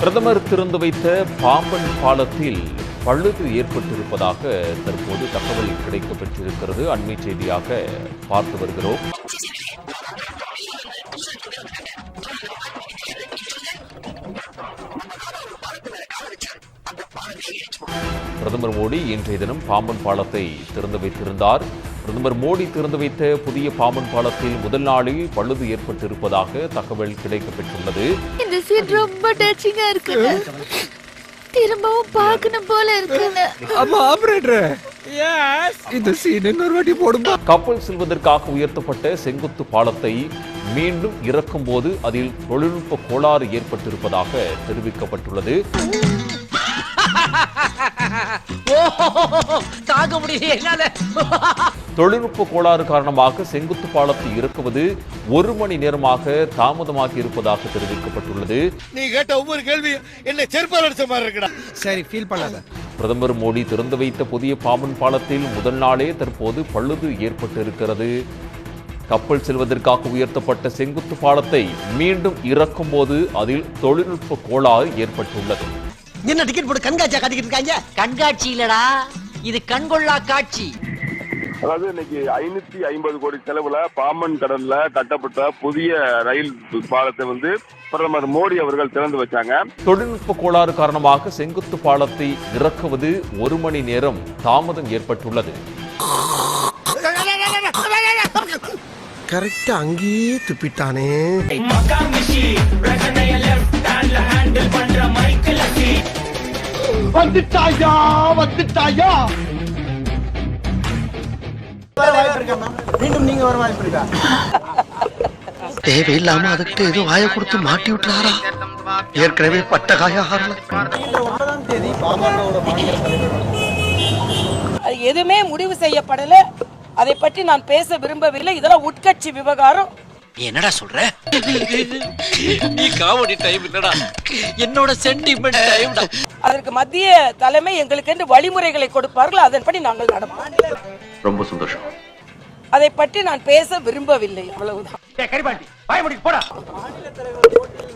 பிரதமர் திறந்து வைத்த பாம்பன் பாலத்தில் பழுது ஏற்பட்டிருப்பதாக தற்போது தகவல் கிடைக்கப்பட்டிருக்கிறது அண்மை செய்தியாக பார்த்து வருகிறோம். பிரதமர் மோடி இன்றைய தினம் பாம்பன் பாலத்தை திறந்து வைத்திருந்தார். பிரதமர் மோடி திறந்து வைத்த புதிய பாம்பன் பாலத்தில் முதல் நாளில் பழுது ஏற்பட்டிருப்பதாக தகவல் கிடைக்கப்பெற்றுள்ளது. இந்த சீன் ரொம்ப டச்சிங்கா இருக்குங்க திரும்பவும் பார்க்கணும் போல இருக்குங்க அம்மா ஆபரேட்டர் இந்த சீன் இன்னொரு வாட்டி போடுமா? கப்பல் செல்வதற்காக உயர்த்தப்பட்ட செங்குத்து பாலத்தை மீண்டும் இறக்கும் போது அதில் தொழில்நுட்ப கோளாறு ஏற்பட்டிருப்பதாக தெரிவிக்கப்பட்டுள்ளது. தாங்க முடியல என்னால. தொழில்நுட்ப கோளாறு காரணமாக செங்குத்து பாலத்தை இறக்குவது ஒரு மணி நேரமாக தாமதமாகி இருப்பதாக தெரிவிக்கப்பட்டுள்ளது. நீ கேட்ட ஒவ்வொரு கேள்வி என்ன செருப்பால் அடிச்ச மாதிரி இருக்குடா. சரி ஃபீல் பண்ணாத. பிரதமர் மோடி திறந்து வைத்த புதிய பாம்பன் பாலத்தில் முதல் நாளே தற்போது பழுது ஏற்பட்டிருக்கிறது. கப்பல் செல்வதற்காக உயர்த்தப்பட்ட செங்குத்து பாலத்தை மீண்டும் இறக்கும் போது அதில் தொழில்நுட்ப கோளாறு ஏற்பட்டுள்ளது. என்ன டிக்கெட் போட்டு கண்காட்சியா காட்டிக்கிட்டு இருக்காங்க? கண்காட்சி இல்லடா. இது கண்கொள்ளா காட்சி. அதாவது இன்னைக்கு ஐநூத்தி ஐம்பது கோடி செலவுல பாம்பன் கடல்ல கட்டப்பட்ட புதிய ரயில் பாலத்தை வந்து பிரதமர் மோடி அவர்கள் திறந்து வச்சாங்க. தொழில்நுட்ப கோளாறு காரணமாக செங்குத்து பாலத்தை இறக்குவது ஒரு மணி நேரம் தாமதம் ஏற்பட்டுள்ளது. கரெக்டா அங்கேயே துப்பிட்டானே. வந்துட்டாயா வந்துட்டாயா? மீண்டும் நீங்க வர வாய்ப்பு இருக்கா? தேவையில்லாம அதுக்கு ஏதோ வாய கொடுத்து மாட்டி விட்டுறாரா? ஏற்கனவே பட்ட காய ஆறல ஒன்பதாம் தேதி பாமகவோட மாநில தலைவர். அது எதுவுமே முடிவு செய்யப்படல. அதை பற்றி நான் பேச விரும்பவில்லை. இதெல்லாம் உட்கட்சி விவகாரம். நீ என்னடா சொல்ற? நீ காமெடி டைம் இல்லடா. என்னோட சென்டிமெண்ட் டைம்டா அதற்கு மத்திய தலைமை எங்களுக்கு என்று வழிமுறைகளை கொடுப்பார்கள். அதன்படி நாங்கள் நடப்போம். ரொம்ப சந்தோஷம். அதை பற்றி நான் பேச விரும்பவில்லை அவ்வளவுதான்.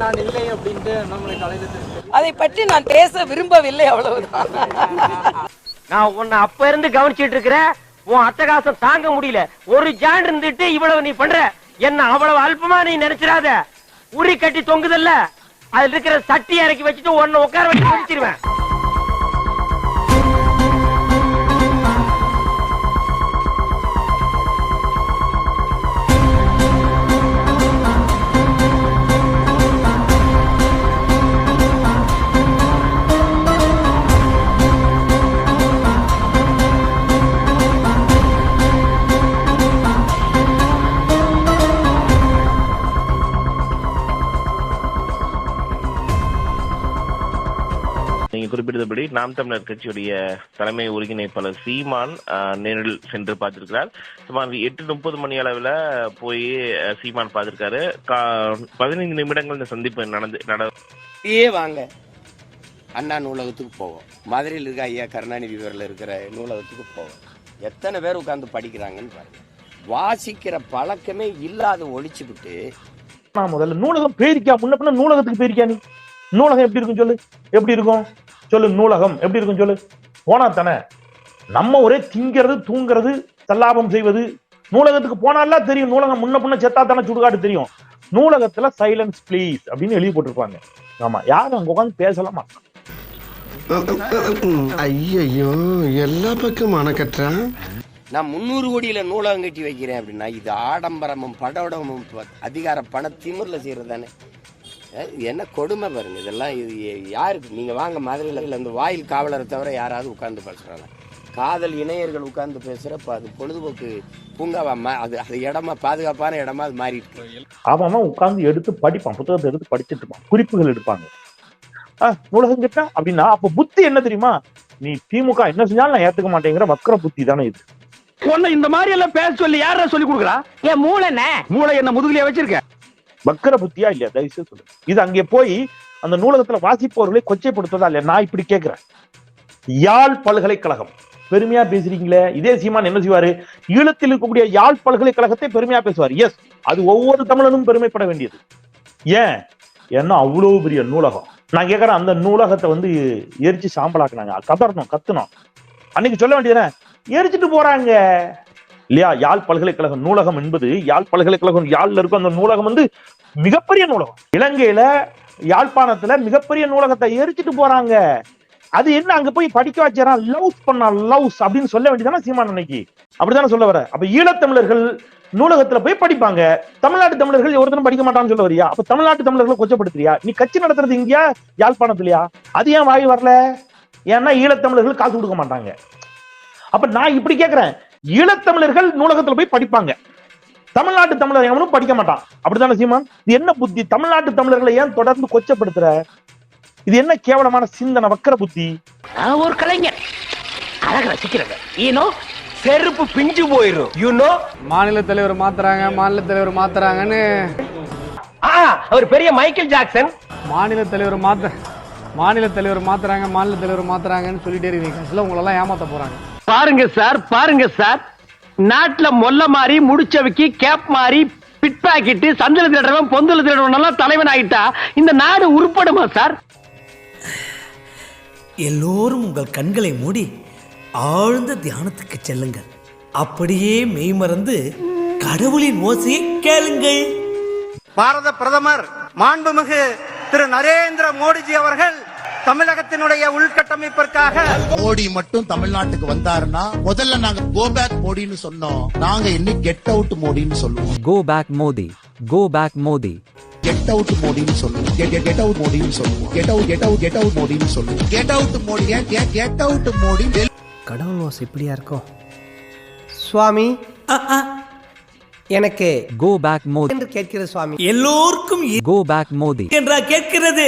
நான் இல்லை அப்படின்ட்டு நம்மளை தலைவர் அதை பற்றி நான் பேச விரும்பவில்லை அவ்வளவுதான். நான் உன்னை அப்ப இருந்து கவனிச்சிட்டு இருக்கிறேன். உன் அட்டகாசம் தாங்க முடியல. ஒரு ஜான் இருந்துட்டு இவ்வளவு நீ பண்ற. என்ன அவ்வளவு அல்பமா நீ நினைச்சிடாத. உரி கட்டி தொங்குதல்ல. அதுல இருக்கிற சட்டி இறக்கி வச்சுட்டு உன்னை உட்கார வச்சு முடிச்சிருவேன் குறிப்பிட்டபடி நாம் தமிழர் கட்சியுடைய தலைமை ஒருங்கிணைப்பாளர் சீமான் நேரில் சென்று பார்த்திருக்கிறார். சுமார் எட்டு முப்பது மணி அளவுல போய் சீமான் பார்த்திருக்காரு. கா- பதினைந்து நிமிடங்கள் இந்த சந்திப்பு நடந்து நட ஏ வாங்க. அண்ணா நூலகத்துக்கு போவோம். மதுரையில் இருக்க ஐயா கருணாநிதி பேரில் இருக்கிற நூலகத்துக்கு போவோம். எத்தனை பேர் உட்காந்து படிக்கிறாங்கன்னு பாருங்க. வாசிக்கிற பழக்கமே இல்லாத ஒழிச்சுக்கிட்டு நான் முதல்ல நூலகம் பேரிக்கா? முன்ன பின்ன நூலகத்துக்கு பேரிக்கா நீ? நூலகம் எப்படி இருக்கும் சொல்லு? எப்படி இருக்கும்? சொல்லு நூலகம். எப்படி இருக்கும் சொல்லு? போனா தானே. நம்ம ஒரே திங்கிறது தூங்குறது தல்லாபம் செய்வது. நூலகத்துக்கு போனாலாம் தெரியும். நூலகம் முன்ன பின்ன செத்தா தானே சுடுகாடு தெரியும். நூலகத்துல சைலன்ஸ் ப்ளீஸ் அப்படின்னு எழுதி போட்டிருப்பாங்க. ஆமா யாரும் அங்க உட்காந்து பேசலாமா ஐயோ எல்லா பக்கம் அணக்கட்டுறான் நான் முந்நூறு கோடியில் நூலகம் கட்டி வைக்கிறேன் அப்படின்னா இது ஆடம்பரமும் படவடமும் ப- அதிகார பண திமிரில் செய்கிறது தானே என்ன கொடுமை பாருங்க இதெல்லாம் இது யாருக்கு? நீங்கள் வாங்க மதுரையில் இந்த வாயில் காவலரை தவிர யாராவது உட்கார்ந்து பேசுகிறாங்க காதல் இணையர்கள் உட்கார்ந்து பேசுகிறப்ப அது பொழுதுபோக்கு பூங்காவா மா அது அது இடமா பாதுகாப்பான இடமா அது மாறிட்டு இருக்கு. அவன் அவன் உட்கார்ந்து எடுத்து படிப்பான் புத்தகத்தை எடுத்து படிச்சுட்டு இருப்பான் குறிப்புகள் எடுப்பாங்க. ஆ, நூலகம் கிட்ட அப்படின்னா அப்ப புத்தி என்ன தெரியுமா? நீ திமுக என்ன செஞ்சாலும் நான் ஏத்துக்க மாட்டேங்கிற வக்கர புத்தி தானே இது. உன்னை இந்த மாதிரி எல்லாம் பேச சொல்லி யாரா சொல்லி கொடுக்குறா? என் மூளை என்ன மூளை என்ன முதுகுலயே வச்சிருக்க? வக்கர புத்தியா இல்லையா? தயவுசெய்து சொல்லு இது அங்கே போய் அந்த நூலகத்துல வாசிப்பவர்களை கொச்சைப்படுத்துவதா இல்லையா? நான் இப்படி கேட்கிறேன். யாழ் பல்கலைக்கழகம். பெருமையா பேசுறீங்களே? இதே சீமான் என்ன செய்வாரு? ஈழத்தில் இருக்கக்கூடிய யாழ் பல்கலைக்கழகத்தை பெருமையா பேசுவார். எஸ் அது ஒவ்வொரு தமிழனும் பெருமைப்பட வேண்டியது. ஏன்? ஏன்னா அவ்வளவு பெரிய நூலகம். நான் கேட்கறேன் அந்த நூலகத்தை வந்து எரிச்சு சாம்பலாக்குனாங்க. கதறணும் கத்துனோம் அன்னைக்கு சொல்ல வேண்டியதுனே எரிச்சிட்டு போறாங்க. இல்லையா? யாழ் பல்கலைக்கழகம் நூலகம் என்பது யாழ் பல்கலைக்கழகம் யாழ்ல இருக்கும் அந்த நூலகம் வந்து மிகப்பெரிய நூலகம். இலங்கையில யாழ்ப்பாணத்துல மிகப்பெரிய நூலகத்தை எரிச்சிட்டு போறாங்க. அது என்ன? அங்க போய் படிக்க வச்சாரா லவ்ஸ் பண்ணா லவ்ஸ் அப்படின்னு சொல்ல வேண்டியதானே சீமான் அன்னைக்கு? அப்படித்தானே சொல்ல வர அப்ப ஈழத்தமிழர்கள் நூலகத்துல போய் படிப்பாங்க. தமிழ்நாட்டு தமிழர்கள் ஒருத்தரும் படிக்க மாட்டான்னு சொல்ல வரியா அப்ப தமிழ்நாட்டு தமிழர்களை கொச்சப்படுத்துறியா? நீ கட்சி நடத்துறது இங்கயா? யாழ்ப்பாணத்துலயா? அது ஏன் வாய் வரல? ஏன்னா ஈழத்தமிழர்கள் காசு கொடுக்க மாட்டாங்க. அப்ப நான் இப்படி கேக்குறேன். ஈழத்தமிழர்கள் நூலகத்துல போய் படிப்பாங்க. தமிழ்நாட்டு தமிழர் எவனும் படிக்க மாட்டான். அப்படித்தானே சீமான்? இது என்ன புத்தி? தமிழ்நாட்டு தமிழர்களை ஏன் தொடர்ந்து கொச்சப்படுத்துற? இது என்ன கேவலமான சிந்தனை வக்கர புத்தி? ஒரு கலைஞர் அழக ரசிக்கிறவன். ஈனோ செருப்பு பிஞ்சு போயிரும். யூனோ மாநில தலைவர் மாத்துறாங்க மாநில தலைவர் மாத்துறாங்கன்னு. அவர் பெரிய மைக்கேல் ஜாக்சன். மாநில தலைவர் மாத்த மாநில தலைவர் மாத்துறாங்க மாநில தலைவர் மாத்துறாங்கன்னு சொல்லிட்டே இருக்கீங்க. உங்களெல்லாம் ஏமாத்த போறாங்க. பாருங்க சார் பாருங்க சார். நாட்டுல மொல்ல மாறி முடிச்சவைக்கு கேப் மாறி பிட் பாக்கெட்டு சந்தல திருடவன் பொந்தல திருடவன் எல்லாம் தலைவன் ஆயிட்டா இந்த நாடு உருப்படுமா சார்? எல்லோரும் உங்கள் கண்களை மூடி ஆழ்ந்த தியானத்துக்கு செல்லுங்கள். அப்படியே மெய்மறந்து கடவுளின் ஓசையை கேளுங்கள். பாரத பிரதமர் மாண்புமிகு திரு நரேந்திர மோடிஜி அவர்கள் தமிழகத்தினுடைய உள்கட்டமைப்பிற்காக. மோடி மட்டும் தமிழ்நாட்டுக்கு வந்தாருன்னா முதல்ல நாங்க கோ பேக் மோடின்னு சொன்னோம். நாங்க இன்னும் கெட் அவுட் மோடின்னு சொல்லுவோம். Go back Modi. Go back Modi. Get out மோடின்னு சொல்லுவோம். கெட் அவுட் மோடின்னு சொல்லுவோம். Get out get out get out மோடின்னு சொல்லுவோம். Get out Modi get out Modi. கடவுள் ஓசை இப்படியா இருக்கும்? சுவாமி? எனக்கு கோ பேக் மோடி என்று கேட்கிறது சுவாமி. எல்லோருக்கும் கோ பேக் மோடி என்றா கேட்கிறது.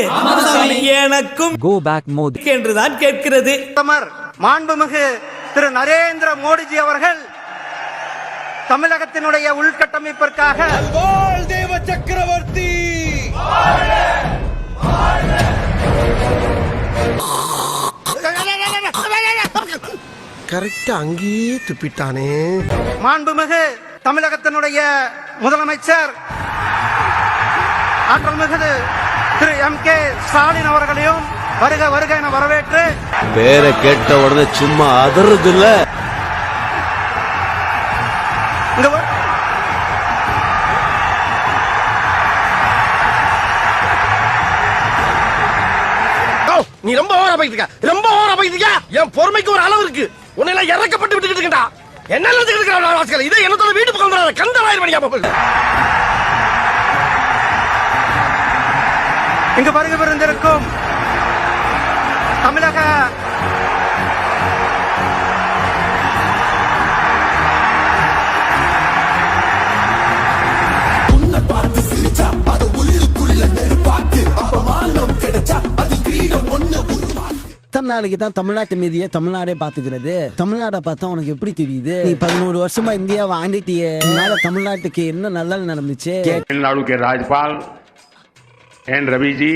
எனக்கும் கோ பேக் மோடி என்றுதான் கேட்கிறது. பிரதமர் மாண்புமிகு திரு நரேந்திர மோடிஜி அவர்கள் தமிழகத்தினுடைய உள்கட்டமைப்பிற்காக தேவ சக்கரவர்த்தி! கரெக்டா அங்கேயே துப்பிட்டானே. மாண்புமிகு தமிழகத்தினுடைய முதலமைச்சர் ஆற்றல் மிகுது திரு எம் கே ஸ்டாலின் அவர்களையும் வருக வருக என வரவேற்று பேரை கேட்ட உடனே சும்மா அதறது இல்ல இங்க வ- நீ ரொம்ப ஓவரா போயிட்டு இருக்க. ரொம்ப ஓவரா போயிட்டு இருக்க என் பொறுமைக்கு ஒரு அளவு இருக்கு. உன்னை எல்லாம் இறக்கப்பட்டு விட்டுக்கிட்டு இருக்கா என்ன இருக்கிற இதை என்னத்தோட வீட்டு பக்கம் வந்துடாத கந்தராயிரம் மணியா போகுது இங்கு வருகை பிறந்திருக்கும் தமிழக எத்தனை நாளைக்கு தான் தமிழ்நாட்டு மீதியே தமிழ்நாடே பாத்துக்கிறது தமிழ்நாட பார்த்தா உனக்கு எப்படி தெரியுது நீ பதினோரு வருஷமா இந்தியாவை ஆண்டிட்டியே உன்னால தமிழ்நாட்டுக்கு என்ன நல்லது நடந்துச்சு तमिलनाडु के राज्यपाल एन रवि जी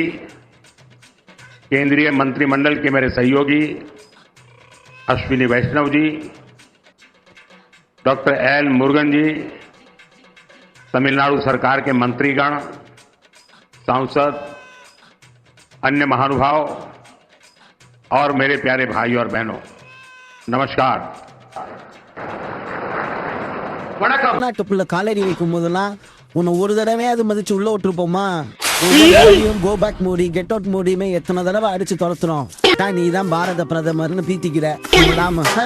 केंद्रीय मंत्रिमंडल के मेरे सहयोगी अश्विनी वैष्णव जी डॉक्टर एल मुरुगन जी तमिलनाडु सरकार के मंत्रीगण सांसद अन्य महानुभाव और मेरे प्यारे भाई और बहनों नमस्कार वणकम தமிழ்நாட்டுக்குள்ள காலடி வைக்கும் போதெல்லாம் உன்னை ஒரு தடவையாவது மதிச்சு உள்ள விட்டுருப்போமா go back Modi get out மோடியுமே எத்தனை தடவை அடிச்சு துரத்துறோம் நீ தான் பாரத பிரதமர்னு பீத்திக்கிற நாம ஹ,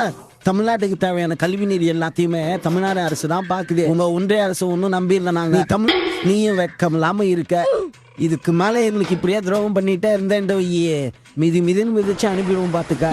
தமிழ்நாட்டுக்கு தேவையான கல்வி நீர் எல்லாத்தையுமே தமிழ்நாடு அரசு தான் பாக்குது உங்க ஒன்றிய அரசு ஒன்னும் நம்பி இல்லை நாங்க நீ தமிழ் நீயும் வெக்கம் இல்லாம இருக்க இதுக்கு மேலே எங்களுக்கு இப்படியே துரோகம் பண்ணிட்டே இருந்தேன் மிதி மிதின்னு மிதிச்சு அனுப்பிடுவோம் பார்த்துக்கா